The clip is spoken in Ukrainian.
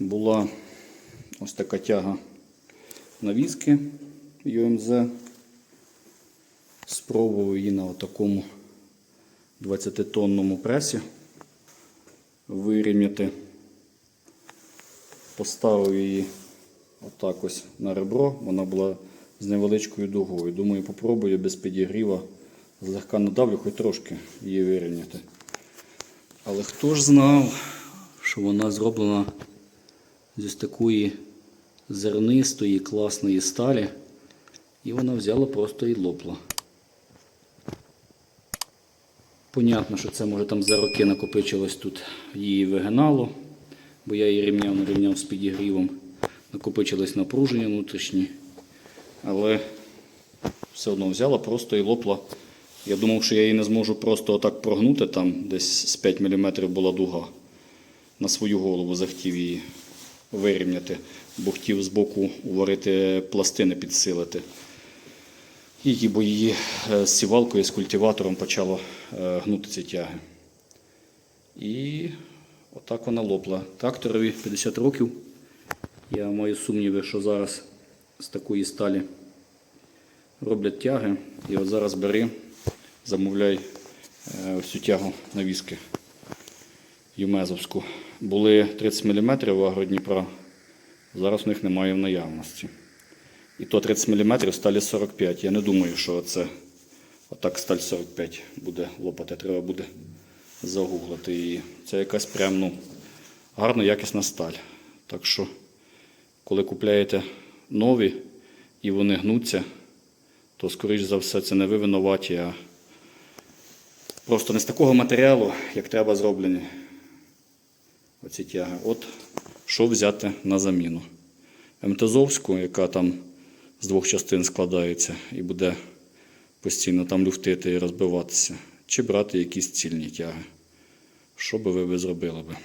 була ось така тяга навіски UMZ. Спробував її на такому 20-тонному пресі вирівняти. Поставив її отак ось на ребро. Вона була з невеличкою дугою. Думаю, попробую без підігріва злегка надавлю, хоч трошки її вирівняти. Але хто ж знав, що вона зроблена з такої зернистої, класної сталі, і вона взяла просто і лопла. Понятно, що це може там за роки накопичилось тут її вигинало, бо я її рівняв, нарівняв з підігрівом. Накопичилось напруження внутрішнє. Але все одно взяла просто і лопла. Я думав, що я її не зможу просто отак прогнути, там десь з 5 мм була дуга. На свою голову захотів її вирівняти, бо хотів збоку уварити пластини, підсилити. І бо її е, з сівалкою, з культиватором почало е, гнути ці тяги. І отак вона лопла. Тракторові 50 років. Я маю сумніви, що зараз з такої сталі роблять тяги. І от зараз бери, замовляй е, цю тягу навіски Юмезовську. Були 30 мм в Агродніпра, зараз у них немає в наявності. І то 30 мм сталі 45. Я не думаю, що це отак сталь 45 буде лопати. Треба буде загуглити її. Це якась прям ну, гарна якісна сталь. Так що, коли купляєте нові і вони гнуться, то, скоріш за все, це не ви винуваті, а просто не з такого матеріалу, як треба зроблені оці тяги. От що взяти на заміну. МТЗовську, яка там з двох частин складається і буде постійно там люфтити і розбиватися, чи брати якісь цільні тяги. Що би ви, зробили би?